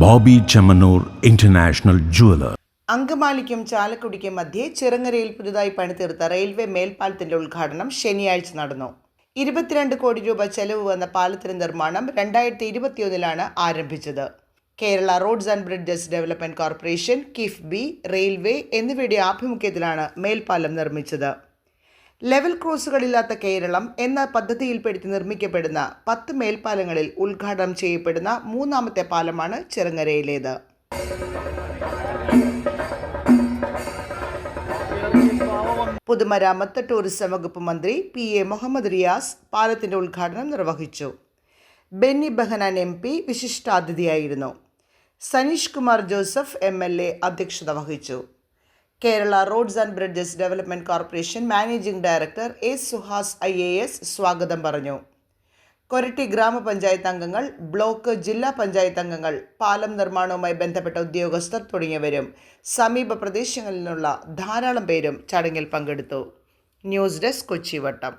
Bobby Chemmanur international jeweller അങ്കമാലിക്കും ചാലക്കുടിക്കും മധ്യേ ചെറുങ്ങരയിൽ പുതുതായി പണിതീർത്ത റെയിൽവേ മേൽപ്പാലത്തിന്റെ ഉദ്ഘാടനം ശനിയാഴ്ച നടന്നു. ഇരുപത്തിരണ്ട് കോടി രൂപ ചെലവ് വന്ന പാലത്തിന്റെ നിർമ്മാണം രണ്ടായിരത്തി ഇരുപത്തിയൊന്നിലാണ് ആരംഭിച്ചത്. Kerala roads and bridges development corporation KIIFB railway എന്നിവയുടെ ആഭിമുഖ്യത്തിലാണ് മേൽപ്പാലം നിർമ്മിച്ചത്. ലെവൽ ക്രോസുകളില്ലാത്ത കേരളം എന്ന പദ്ധതിയിൽപ്പെടുത്തി നിർമ്മിക്കപ്പെടുന്ന പത്ത് മേൽപ്പാലങ്ങളിൽ ഉദ്ഘാടനം ചെയ്യപ്പെടുന്ന മൂന്നാമത്തെ പാലമാണ് ചെറുങ്ങരയിലേത്. പൊതുമരാമത്ത് ടൂറിസം വകുപ്പ് മന്ത്രി പി എ മുഹമ്മദ് റിയാസ് പാലത്തിന്റെ ഉദ്ഘാടനം നിർവഹിച്ചു. Benny Behanan M P വിശിഷ്ടാതിഥിയായിരുന്നു. Saneesh Kumar Joseph M L A അധ്യക്ഷത വഹിച്ചു. Kerala roads and bridges development corporation managing director A Suhas I A S സ്വാഗതം പറഞ്ഞു. കൊരട്ടി ഗ്രാമപഞ്ചായത്ത് അംഗങ്ങൾ ബ്ലോക്ക് ജില്ലാ പഞ്ചായത്ത് അംഗങ്ങൾ പാലം നിർമ്മാണവുമായി ബന്ധപ്പെട്ട ഉദ്യോഗസ്ഥർ തുടങ്ങിയവരും സമീപ പ്രദേശങ്ങളിൽ നിന്നുള്ള ധാരാളം പേരും ചടങ്ങിൽ പങ്കെടുത്തു. News desk Kochivattam.